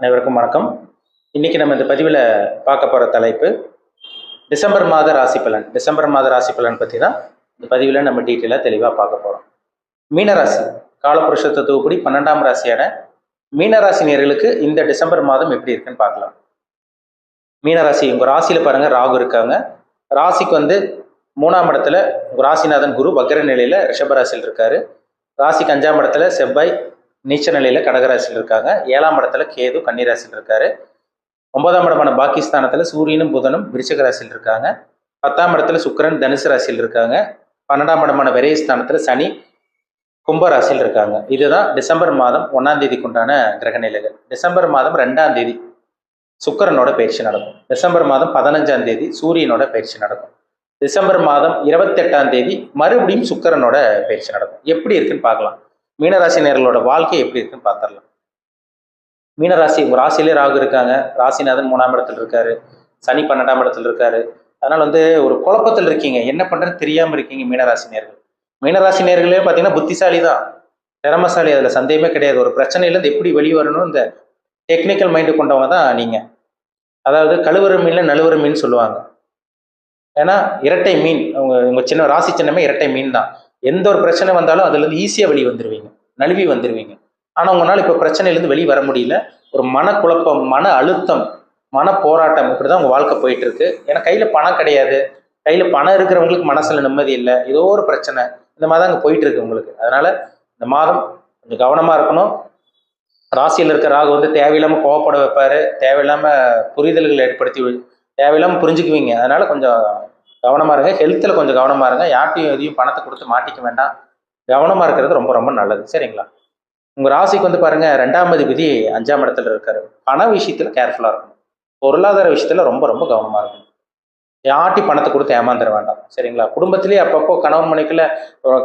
அனைவருக்கும் வணக்கம். இன்னைக்கு நம்ம இந்த பதிவில் பார்க்க போகிற தலைப்பு டிசம்பர் மாத ராசி பலன். டிசம்பர் மாத ராசி பலன் பற்றி தான் இந்த பதிவில் நம்ம டீட்டெயிலாக தெளிவாக பார்க்க போகிறோம் மீனராசி காலபுருஷ தத்துவப்படி பன்னெண்டாம் ராசியான மீனராசி நேர்களுக்கு இந்த டிசம்பர் மாதம் எப்படி இருக்குன்னு பார்க்கலாம். மீனராசி உங்கள் ராசியில் பாருங்கள் ராகு இருக்காங்க. ராசிக்கு வந்து மூணாம் இடத்துல உங்கள் ராசிநாதன் குரு வக்கர நிலையில் ரிஷபராசியில் இருக்காரு. ராசிக்கு அஞ்சாம் இடத்துல செவ்வாய் நீச்ச நிலையில கடகராசியில் இருக்காங்க. ஏழாம் இடத்துல கேது கன்னிராசியில் இருக்காரு. ஒன்பதாம் இடமான பாகிஸ்தானத்தில் சூரியனும் புதனும் விருச்சக ராசியில் இருக்காங்க. பத்தாம் இடத்துல சுக்கிரன் தனுசு ராசியில் இருக்காங்க. பன்னெண்டாம் இடமான விரயஸ்தானத்தில் சனி கும்பராசியில் இருக்காங்க. இதுதான் டிசம்பர் மாதம் ஒன்றாம் தேதிக்கு உண்டான கிரக நிலைகள். டிசம்பர் மாதம் ரெண்டாம் தேதி சுக்கிரனோட பயிற்சி நடக்கும். டிசம்பர் மாதம் பதினஞ்சாம் தேதி சூரியனோட பயிற்சி நடக்கும். டிசம்பர் மாதம் இருபத்தெட்டாம் தேதி மறுபடியும் சுக்கரனோட பயிற்சி நடக்கும். எப்படி இருக்குன்னு பார்க்கலாம். மீனராசினியர்களோட வாழ்க்கை எப்படி இருக்குன்னு பார்த்துடலாம் மீனராசி உங்க ராசியிலே ராகு இருக்காங்க. ராசிநாதன் மூணாம் இடத்துல இருக்காரு. சனி பன்னெண்டாம் இடத்துல இருக்காரு. அதனால வந்து ஒரு குழப்பத்தில் இருக்கீங்க. என்ன பண்ணுறதுன்னு தெரியாமல் இருக்கீங்க மீனராசினியர்கள் மீனராசினியர்களே பார்த்தீங்கன்னா புத்திசாலி தான் திறமசாலி அதில் சந்தேகமே கிடையாது. ஒரு பிரச்சனையிலேருந்து எப்படி வெளியே வரணும் இந்த டெக்னிக்கல் மைண்டு கொண்டவங்க தான் நீங்கள் அதாவது கழுவுற மீனில் நழுவுற மீன் சொல்லுவாங்க. ஏன்னா இரட்டை மீன். அவங்க உங்கள் சின்ன ராசி சின்னமே இரட்டை மீன் தான் எந்த ஒரு பிரச்சனை வந்தாலும் அதுலேருந்து ஈஸியாக வெளியே வந்துடுவீங்க நழுவி வந்துடுவீங்க ஆனால் உங்களால் இப்போ பிரச்சனையிலேருந்து வெளியே வர முடியல. ஒரு மனக்குழப்பம் மன அழுத்தம் மன போராட்டம் இப்படி தான் உங்கள் வாழ்க்கை போயிட்டு இருக்கு ஏன்னா கையில் பணம் கிடையாது. கையில் பணம் இருக்கிறவங்களுக்கு மனசில் நிம்மதி இல்லை. ஏதோ ஒரு பிரச்சனை. இந்த மாதிரி தான் அங்கே போயிட்டு இருக்கு உங்களுக்கு. அதனால இந்த மாதம் கொஞ்சம் கவனமாக இருக்கணும். ராசியில் இருக்கிற ராகு வந்து தேவையில்லாமல் கோவப்பட வைப்பார். தேவையில்லாமல் புரிதல்களை ஏற்படுத்தி தேவையில்லாமல் புரிஞ்சுக்குவீங்க. அதனால கொஞ்சம் கவனமாக இருங்க. ஹெல்த்தில் கொஞ்சம் கவனமாக இருங்க. யார்ட்டையும் எதையும் பணத்தை கொடுத்து மாட்டிக்க வேண்டாம். கவனமாக இருக்கிறது ரொம்ப ரொம்ப நல்லது. சரிங்களா? உங்கள் ராசிக்கு வந்து பாருங்கள் ரெண்டாம் அதிபதி அஞ்சாம் இடத்துல இருக்காரு. பண விஷயத்தில் கேர்ஃபுல்லாக இருக்கணும். பொருளாதார விஷயத்தில் ரொம்ப ரொம்ப கவனமாக இருக்கணும். யார்ட்டி பணத்தை கொடுத்து ஏமாந்துட வேண்டாம். சரிங்களா? குடும்பத்திலேயே அப்பப்போ கணவன் மனைக்குள்ள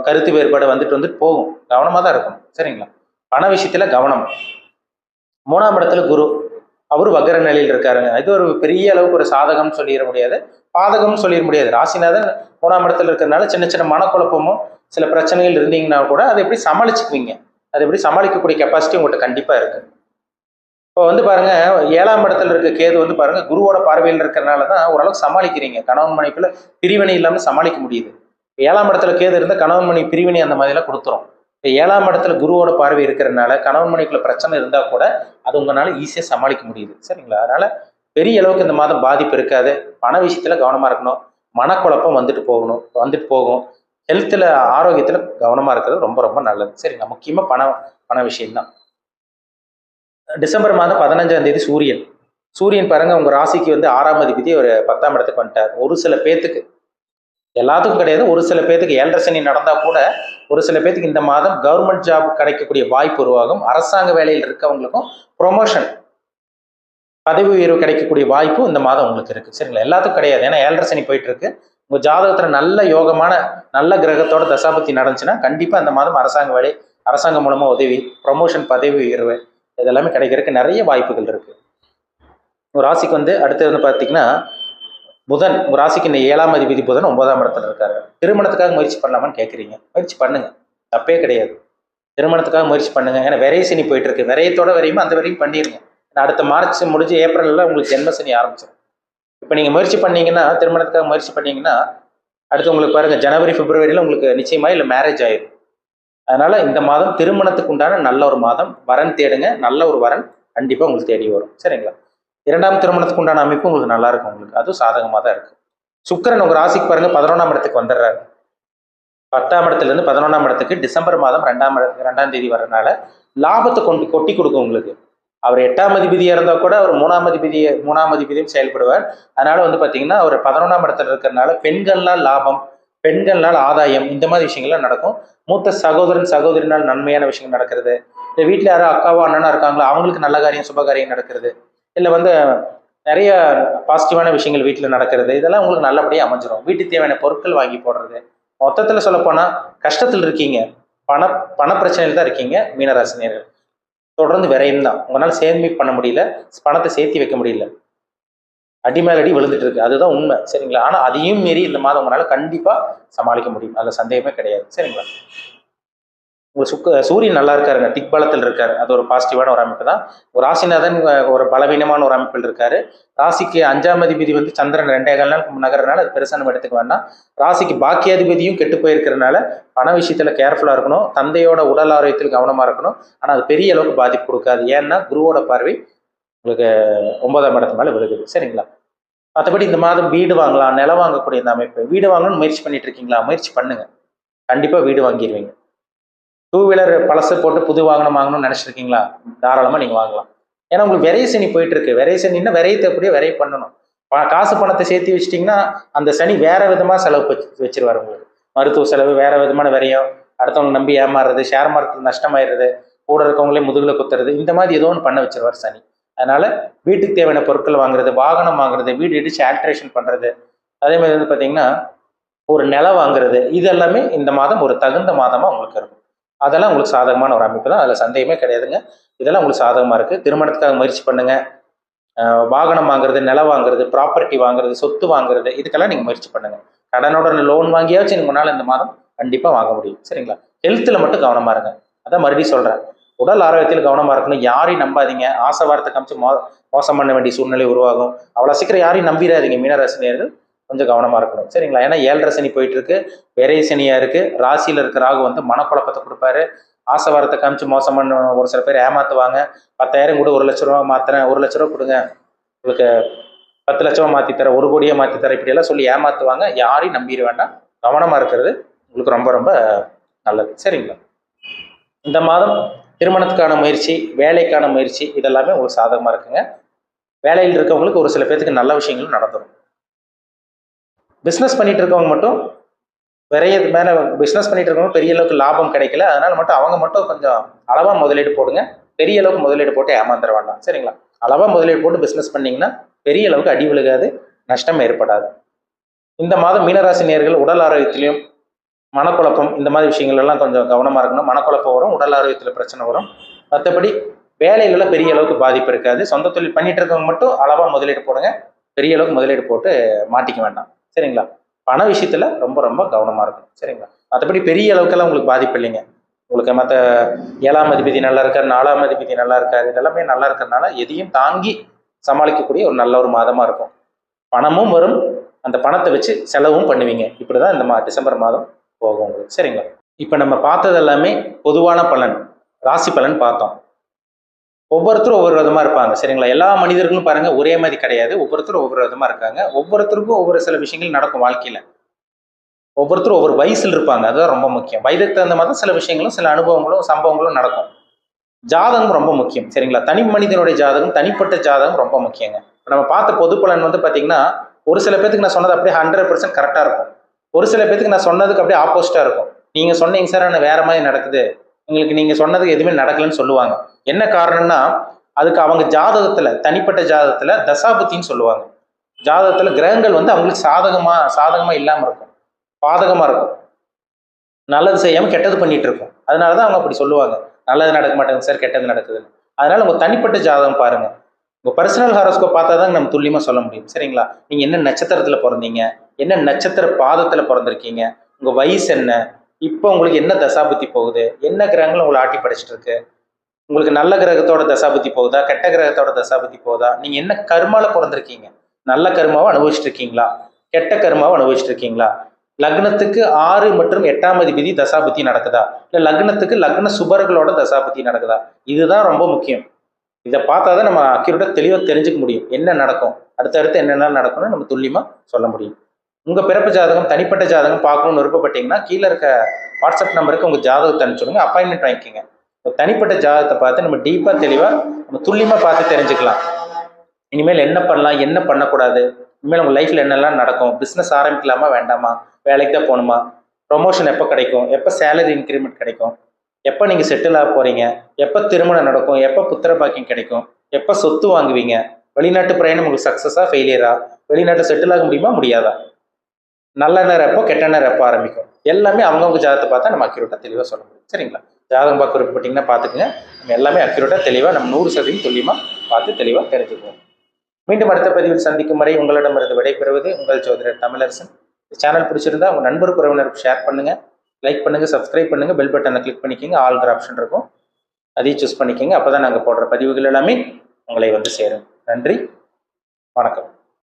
கருத்து வேறுபாடு வந்துட்டு வந்துட்டு போகும். கவனமாக தான் இருக்கும் சரிங்களா? பண விஷயத்தில் கவனம். மூணாம் இடத்துல குரு. அவர் வக்கர நிலையில் இருக்காருங்க இது ஒரு பெரிய அளவுக்கு ஒரு சாதகம்னு சொல்லிட முடியாது. பாதகம்னு சொல்லிட முடியாது. ராசிநாதன் மூணாம் இடத்துல இருக்கிறதுனால சின்ன சின்ன மனக்குழப்பமும் சில பிரச்சனைகள் இருந்தீங்கன்னா கூட அதை எப்படி சமாளிச்சுக்குவீங்க? அது எப்படி சமாளிக்கக்கூடிய கெப்பாசிட்டி உங்கள்கிட்ட கண்டிப்பாக இருக்குது இப்போ வந்து பாருங்க ஏழாம் இடத்துல இருக்க கேது வந்து பாருங்க குருவோட பார்வையில் இருக்கிறனால தான் ஓரளவுக்கு சமாளிக்கிறீங்க. கணவன் மனைக்குள்ள பிரிவினை இல்லாமல் சமாளிக்க முடியுது. ஏழாம் இடத்துல கேது இருந்தால் கணவன் மனை பிரிவினை அந்த மாதிரிலாம் கொடுத்துரும். இப்போ ஏழாம் இடத்துல குருவோட பார்வை இருக்கிறனால கணவன் மனைக்குள்ள பிரச்சனை இருந்தால் கூட அது உங்களால் ஈஸியாக சமாளிக்க முடியுது. சரிங்களா? அதனால் பெரிய அளவுக்கு இந்த மாதம் பாதிப்பு இருக்காது. பண விஷயத்தில் கவனமாக இருக்கணும். மனக்குழப்பம் வந்துட்டு போகணும் வந்துட்டு போகும். ஹெல்த்தில் ஆரோக்கியத்தில் கவனமாக இருக்கிறது ரொம்ப ரொம்ப நல்லது. சரிங்களா? முக்கியமாக பணம் பண விஷயம்தான். டிசம்பர் மாதம் பதினஞ்சாம் தேதி சூரியன். சூரியன் பாருங்க உங்க ராசிக்கு வந்து ஆறாம் அதிபதி ஒரு பத்தாம் இடத்துக்கு வந்துட்டார். ஒரு சில பேத்துக்கு எல்லாத்துக்கும் கிடையாது. ஒரு சில பேத்துக்கு ஏழரை சனி நடந்தா கூட ஒரு சில பேத்துக்கு இந்த மாதம் கவர்மெண்ட் ஜாப் கிடைக்கக்கூடிய வாய்ப்பு உருவாகும். அரசாங்க வேலையில் இருக்கவங்களுக்கும் ப்ரொமோஷன் பதவி உயர்வு கிடைக்கக்கூடிய வாய்ப்பு இந்த மாதம் உங்களுக்கு இருக்கு. சரிங்களா? எல்லாத்துக்கும் கிடையாது. ஏன்னா ஏழரை சனி போயிட்டு இருக்கு உங்க ஜாதகத்துல நல்ல யோகமான நல்ல கிரகத்தோட தசாபத்தி நடந்துச்சுன்னா கண்டிப்பா இந்த மாதம் அரசாங்க வேலை அரசாங்கம் மூலமா உதவி ப்ரொமோஷன் பதவி உயர்வு இதெல்லாமே கிடைக்கிறதுக்கு நிறைய வாய்ப்புகள் இருக்கு. ஒரு ராசிக்கு வந்து அடுத்து வந்து பார்த்தீங்கன்னா புதன் உங்கள் ராசிக்கு இந்த ஏழாம் அதிபதி புதன் ஒன்பதாம் இடத்துல இருக்காரு. திருமணத்துக்காக முயற்சி பண்ணலாமான்னு கேட்குறீங்க முயற்சி பண்ணுங்க. தப்பே கிடையாது. திருமணத்துக்காக முயற்சி பண்ணுங்க. ஏன்னா விரைய சனி போயிட்டு இருக்கு விரயத்தோட வரையும் அந்த வரையும் பண்ணிருங்க. அடுத்த மார்ச் முடிஞ்சு ஏப்ரலில் உங்களுக்கு ஜென்மசனி ஆரம்பிச்சிடும் இப்போ நீங்கள் முயற்சி பண்ணீங்கன்னா திருமணத்துக்காக முயற்சி பண்ணீங்கன்னா அடுத்து உங்களுக்கு பாருங்க ஜனவரி பிப்ரவரியில் உங்களுக்கு நிச்சயமா இல்லை மேரேஜ் ஆயிடும் அதனால இந்த மாதம் திருமணத்துக்கு உண்டான நல்ல ஒரு மாதம். வரன் தேடுங்க. நல்ல ஒரு வரன் கண்டிப்பாக உங்களுக்கு தேடி வரும். சரிங்களா? இரண்டாம் திருமணத்துக்கு உண்டான அமைப்பு உங்களுக்கு நல்லா இருக்கும் உங்களுக்கு. அதுவும் சாதகமாக தான் இருக்கும். சுக்கரன் உங்கள் ராசிக்கு பாருங்க பதினொன்றாம் இடத்துக்கு வந்துடுறாரு. பத்தாம் இடத்துலேருந்து பதினொன்றாம் இடத்துக்கு டிசம்பர் மாதம் ரெண்டாம் இடத்துக்கு ரெண்டாம் தேதி வரனால லாபத்தை கொண்டு கொட்டி கொடுக்கும் உங்களுக்கு. அவர் எட்டாம் அதிபதியாக இருந்தால் கூட அவர் மூணாம் அதிபதியை மூணாம் அதிபதியும் செயல்படுவார். அதனால வந்து பார்த்தீங்கன்னா அவர் பதினொன்றாம் இடத்துல இருக்கிறனால பெண்கள்னால் லாபம் பெண்கள்னால் ஆதாயம் இந்த மாதிரி விஷயங்கள்லாம் நடக்கும். மூத்த சகோதரன் சகோதரினால் நன்மையான விஷயங்கள் நடக்கிறது. இந்த வீட்டில் யாரும் அக்காவோ அண்ணனா இருக்காங்களோ அவங்களுக்கு நல்ல காரியம் சுபகாரியம் நடக்கிறது. இல்லை வந்து நிறைய பாசிட்டிவான விஷயங்கள் வீட்டில் நடக்கிறது இதெல்லாம் உங்களுக்கு நல்லபடியாக அமைஞ்சிரும். வீட்டுக்கு தேவையான பொருட்கள் வாங்கி போடுறது. மொத்தத்தில் சொல்லப்போனால் கஷ்டத்தில் இருக்கீங்க. பண பண பிரச்சனையில் தான் இருக்கீங்க மீனராசினியர்கள். தொடர்ந்து விரையும் தான். உங்களால் சேமிப்பு பண்ண முடியல பணத்தை சேர்த்து வைக்க முடியல. அடி மேல் அடி விழுந்துட்டு இருக்கு. அதுதான் உண்மை. சரிங்களா? ஆனால் அதையும் மீறி இந்த மாதம் உங்களால் கண்டிப்பாக சமாளிக்க முடியும். அதில் சந்தேகமே கிடையாது. சரிங்களா? உங்களுக்கு சுக்க சூரியன் நல்லா இருக்காருங்க. திக்பலத்தில் இருக்கார். அது ஒரு பாசிட்டிவான ஒரு அமைப்பு தான். ஒரு ராசிநாதன் ஒரு பலவீனமான ஒரு அமைப்பில் இருக்காரு. ராசிக்கு அஞ்சாம் அதிபதி வந்து சந்திரன் ரெண்டே கால் நாள் நகர்றதுனால அது பெருசாக நம்ம எடுத்துக்க வேண்டாம். ராசிக்கு பாக்கியாதிபதியும் கெட்டு போயிருக்கிறனால பண விஷயத்தில் கேர்ஃபுல்லாக இருக்கணும். தந்தையோட உடல் ஆரோக்கியத்தில் கவனமாக இருக்கணும். ஆனால் அது பெரிய அளவுக்கு பாதிப்பு கொடுக்காது. ஏன்னா குருவோட பார்வை உங்களுக்கு ஒன்பதாம் இடத்து மேலே விழுகுது. சரிங்களா? மற்றபடி இந்த மாதம் வீடு வாங்கலாம். நிலம் வாங்கக்கூடிய இந்த அமைப்பு. வீடு வாங்கணும்னு முயற்சி பண்ணிட்டு இருக்கீங்களா? முயற்சி பண்ணுங்க. கண்டிப்பாக வீடு வாங்கிடுவீங்க டூ வீலர் பழசு போட்டு புது வாகனம் வாங்கணும்னு நினச்சிருக்கீங்களா? தாராளமாக நீங்கள் வாங்கலாம். ஏன்னா உங்களுக்கு விரைய சனி போயிட்டு இருக்கு விரைய சனின்னா விரையத்தை அப்படியே விரைய பண்ணணும். காசு பணத்தை சேர்த்து வச்சிட்டிங்கன்னா அந்த சனி வேற விதமாக செலவு வச்சிருவார் உங்களுக்கு. மருத்துவ செலவு வேற விதமான விரையும். அடுத்தவங்க நம்பி ஏமாறுறது ஷேர் மார்க்கெட் நஷ்டமாயிருது கூட இருக்கவங்களே முதுகில் குத்துறது இந்த மாதிரி ஏதோ ஒன்று பண்ண வச்சிருவார் சனி. அதனால வீட்டுக்கு தேவையான பொருட்கள் வாங்குறது வாகனம் வாங்குறது வீடு இடிச்சு ஆல்ட்ரேஷன் பண்ணுறது அதே மாதிரி வந்து பார்த்திங்கன்னா ஒரு நிலம் வாங்குறது இது எல்லாமே இந்த மாதம் ஒரு தகுந்த மாதமாக உங்களுக்கு இருக்கும். அதெல்லாம் உங்களுக்கு சாதகமான ஒரு அமைப்பு தான். அதில் சந்தேகமே கிடையாதுங்க. இதெல்லாம் உங்களுக்கு சாதகமாக இருக்குது திருமணத்துக்காக முயற்சி பண்ணுங்கள் வாகனம் வாங்குறது நிலம் வாங்குறது ப்ராப்பர்ட்டி வாங்குறது சொத்து வாங்குறது இதுக்கெல்லாம் நீங்கள் முயற்சி பண்ணுங்க. கடனோட லோன் வாங்கியாச்சும் உங்களால் இந்த மாதம் கண்டிப்பாக வாங்க முடியும். சரிங்களா? ஹெல்த்தில் மட்டும் கவனமாக இருங்க. அதான் மறுபடியும் சொல்கிறேன் உடல் ஆரோக்கியத்தில் கவனமாக இருக்கணும். யாரையும் நம்பாதீங்க. ஆசை வார்த்தை காமிச்சு மோ மோசம் பண்ண வேண்டிய சூழ்நிலை உருவாகும். அவ்வளோ சீக்கிரம் யாரையும் நம்பிடாதீங்க. மீனராசினியர்கள் கொஞ்சம் கவனமாக இருக்கணும். சரிங்களா? ஏன்னா ஏழரை சனி போயிட்டு இருக்கு விரை சனியாக இருக்கு. ராசியில் இருக்கிற ராகு வந்து மனக்குழப்பத்தை கொடுப்பாரு. ஆசை வாரத்தை காமிச்சு மோசம் பண்ண ஒரு சில பேர் ஏமாத்துவாங்க. பத்தாயிரம் கூட ஒரு லட்ச ரூபா மாத்துறேன் ஒரு லட்ச ரூபா கொடுங்க. உங்களுக்கு பத்து லட்சமாக மாற்றி தரேன் ஒரு கோடியே மாற்றி தரேன் இப்படியெல்லாம் சொல்லி ஏமாத்துவாங்க. யாரையும் நம்பிட வேண்டாம். கவனமாக இருக்கிறது உங்களுக்கு ரொம்ப ரொம்ப நல்லது. சரிங்களா? இந்த மாதம் திருமணத்துக்கான முயற்சி வேலைக்கான முயற்சி இதெல்லாமே உங்களுக்கு சாதகமாக இருக்குங்க. வேலையில் இருக்கவங்களுக்கு ஒரு சில பேர்த்துக்கு நல்ல விஷயங்களும் நடந்துடும் பிஸ்னஸ் பண்ணிட்டு இருக்கவங்க மட்டும் விரைய மேல பிஸ்னஸ் பண்ணிட்டு இருக்கவங்க பெரிய அளவுக்கு லாபம் கிடைக்கல. அதனால மட்டும் அவங்க மட்டும் கொஞ்சம் அளவா முதலீடு போடுங்க. பெரிய அளவுக்கு முதலீடு போட்டு ஏமாந்துட வேண்டாம். சரிங்களா? அளவா முதலீடு போட்டு பிஸ்னஸ் பண்ணீங்கன்னா பெரிய அளவுக்கு அடி விழுகாது நஷ்டம் ஏற்படாது. இந்த மாதம் மீனராசி நேர்கள் உடல் ஆரோக்கியத்திலையும் மனக்குழப்பம் இந்த மாதிரி விஷயங்கள் எல்லாம் கொஞ்சம் கவனமா இருக்கணும். மனக்குழப்பம் வரும் உடல் ஆரோக்கியத்துல பிரச்சனை வரும். மற்றபடி வேலைகளில் பெரிய அளவுக்கு பாதிப்பு இருக்காது. சொந்த தொழில் பண்ணிட்டு இருக்கவங்க மட்டும் அளவா முதலீடு போடுங்க. பெரிய அளவுக்கு முதலீடு போட்டு மாட்டிக்க வேண்டாம். சரிங்களா? பண விஷயத்துல ரொம்ப ரொம்ப கவனமா இருக்கும் சரிங்களா? மற்றபடி பெரிய அளவுக்கெல்லாம் உங்களுக்கு பாதிப்பு இல்லைங்க. உங்களுக்கு மற்ற ஏழாம் அதிபதி நல்லா இருக்காரு நாலாம் அதிபதி நல்லா இருக்காரு இதெல்லாமே நல்லா இருக்கிறதுனால எதையும் தாங்கி சமாளிக்கக்கூடிய ஒரு நல்ல ஒரு மாதமா இருக்கும். பணமும் வரும். அந்த பணத்தை வச்சு செலவும் பண்ணுவீங்க. இப்படிதான் இந்த மா டிசம்பர் மாதம் போகும் உங்களுக்கு. சரிங்களா? இப்போ நம்ம பார்த்தது எல்லாமே பொதுவான பலன் ராசி பலன் பார்த்தோம். ஒவ்வொருத்தரும் ஒவ்வொரு விதமாக இருப்பாங்க. சரிங்களா? எல்லா மனிதர்களும் பாருங்க ஒரே மாதிரி கிடையாது. ஒவ்வொருத்தரும் ஒவ்வொரு விதமாக இருக்காங்க. ஒவ்வொருத்தருக்கும் ஒவ்வொரு சில விஷயங்கள் நடக்கும் வாழ்க்கையில். ஒவ்வொருத்தரும் ஒவ்வொரு வயசில் இருப்பாங்க. அதுதான் ரொம்ப முக்கியம். வயதுக்கு தகுந்த மாதிரி தான் சில விஷயங்களும் சில அனுபவங்களும் சம்பவங்களும் நடக்கும். ஜாதகம் ரொம்ப முக்கியம். சரிங்களா? தனி மனிதனுடைய ஜாதகம் தனிப்பட்ட ஜாதகம் ரொம்ப முக்கியங்க. இப்போ நம்ம பார்த்த பொது பலன் வந்து பார்த்தீங்கன்னா ஒரு சில பேத்துக்கு நான் சொன்னது அப்படியே ஹண்ட்ரட் பர்சன்ட் கரெக்டாக இருக்கும். ஒரு சில பேத்துக்கு நான் சொன்னதுக்கு அப்படியே ஆப்போசிட்டாக இருக்கும். நீங்கள் சொன்னீங்க சார் ஆனால் வேற மாதிரி நடக்குது. உங்களுக்கு நீங்கள் சொன்னது எதுவுமே நடக்கலன்னு சொல்லுவாங்க. என்ன காரணம்னா அதுக்கு அவங்க ஜாதகத்தில் தனிப்பட்ட ஜாதகத்தில் தசாபுத்தின்னு சொல்லுவாங்க. ஜாதகத்தில் கிரகங்கள் வந்து அவங்களுக்கு சாதகமாக சாதகமாக இல்லாமல் இருக்கும். பாதகமாக இருக்கும். நல்லது செய்யாமல் கெட்டது பண்ணிட்டு இருக்கும். அதனாலதான் அவங்க அப்படி சொல்லுவாங்க. நல்லது நடக்க மாட்டேங்குது சார் கெட்டது நடக்குதுன்னு. அதனால உங்கள் தனிப்பட்ட ஜாதகம் பாருங்க. உங்கள் பர்சனல் ஹாரோஸ்கோப் பார்த்தா தான் நம்ம துல்லியமாக சொல்ல முடியும். சரிங்களா? நீங்கள் என்ன நட்சத்திரத்தில் பிறந்தீங்க? என்ன நட்சத்திர பாதத்தில் பிறந்திருக்கீங்க? உங்கள் வயசு என்ன? இப்போ உங்களுக்கு என்ன தசாபுத்தி போகுது? என்ன கிரகங்கள் உங்களை ஆட்டி படைச்சிட்டு இருக்கு உங்களுக்கு நல்ல கிரகத்தோட தசாபுத்தி போகுதா? கெட்ட கிரகத்தோட தசாபுத்தி போகுதா? நீங்க என்ன கருமால பிறந்திருக்கீங்க? நல்ல கருமாவை அனுபவிச்சுட்டு இருக்கீங்களா கெட்ட கருமாவை அனுபவிச்சுட்டு இருக்கீங்களா லக்னத்துக்கு ஆறு மற்றும் எட்டாம் அதிபதி தசாபுத்தி நடக்குதா? இல்ல லக்னத்துக்கு லக்ன சுபர்களோட தசாபுத்தி நடக்குதா? இதுதான் ரொம்ப முக்கியம். இதை பார்த்தா தான் நம்ம அக்யூரேட்டா தெளிவா தெரிஞ்சுக்க முடியும். என்ன நடக்கும்? அடுத்தடுத்து என்னென்ன நடக்கும்னு நம்ம துல்லியமா சொல்ல முடியும். உங்கள் பிறப்பு ஜாதகம் தனிப்பட்ட ஜாதகம் பார்க்கணும்னு விருப்பப்பட்டீங்கன்னா கீழே இருக்க வாட்ஸ்அப் நம்பருக்கு உங்கள் ஜாதகத்தை அனுப்பிச்சுடுங்க. அப்பாயின்மெண்ட் வாங்கிக்கோங்க. தனிப்பட்ட ஜாதகத்தை பார்த்து நம்ம டீப்பாக தெளிவாக நம்ம துல்லியமாக பார்த்து தெரிஞ்சுக்கலாம். இனிமேல் என்ன பண்ணலாம் என்ன பண்ணக்கூடாது? இனிமேல் உங்கள் லைஃப்பில் என்னெல்லாம் நடக்கும்? பிஸ்னஸ் ஆரம்பிக்கலாமா வேண்டாமா? வேலைக்கு தான் போகணுமா? ப்ரொமோஷன் எப்போ கிடைக்கும்? எப்போ சேலரி இன்க்ரிமெண்ட் கிடைக்கும்? எப்போ நீங்கள் செட்டில் ஆக போகிறீங்க எப்போ திருமணம் நடக்கும்? எப்போ புத்திர பாக்கியம் கிடைக்கும்? எப்போ சொத்து வாங்குவீங்க? வெளிநாட்டு பிரயாணம் உங்களுக்கு சக்ஸஸாக ஃபெயிலியரா வெளிநாட்டு செட்டில் ஆக முடியுமா? முடியாதா? நல்ல நேரம் எப்போ கெட்ட நேரம் எப்போ ஆரம்பிக்கும். எல்லாமே அவங்கவுங்க ஜாதகத்தை பார்த்தா நம்ம அக்யூரேட்டாக தெளிவாக சொல்ல முடியும். சரிங்களா? ஜாதகம் பார்க்க விருப்பப்பட்டீங்கன்னா பார்த்துக்குங்க. நம்ம எல்லாமே அக்யூரேட்டாக தெளிவாக நம்ம நூறு சதவீதம் துல்லியமாக பார்த்து தெளிவாக தெரிஞ்சுக்குவோம். மீண்டும் அடுத்த பதிவில் சந்திக்கும் வரை உங்களிடமிருந்து விடைபெறுவது உங்கள் ஜோதிடர் தமிழரசன். இந்த சேனல் பிடிச்சிருந்தா உங்கள் நண்பர் உறவினருக்கு ஷேர் பண்ணுங்கள் லைக் பண்ணுங்கள் சப்ஸ்கிரைப் பண்ணுங்கள் பெல் பட்டனை கிளிக் பண்ணிக்கோங்க. ஆல்கிற ஆப்ஷன் இருக்கும். அதையும் சூஸ் பண்ணிக்கோங்க. அப்போ தான் நாங்கள் போடுற பதிவுகள் எல்லாமே உங்களை வந்து சேரும். நன்றி. வணக்கம்.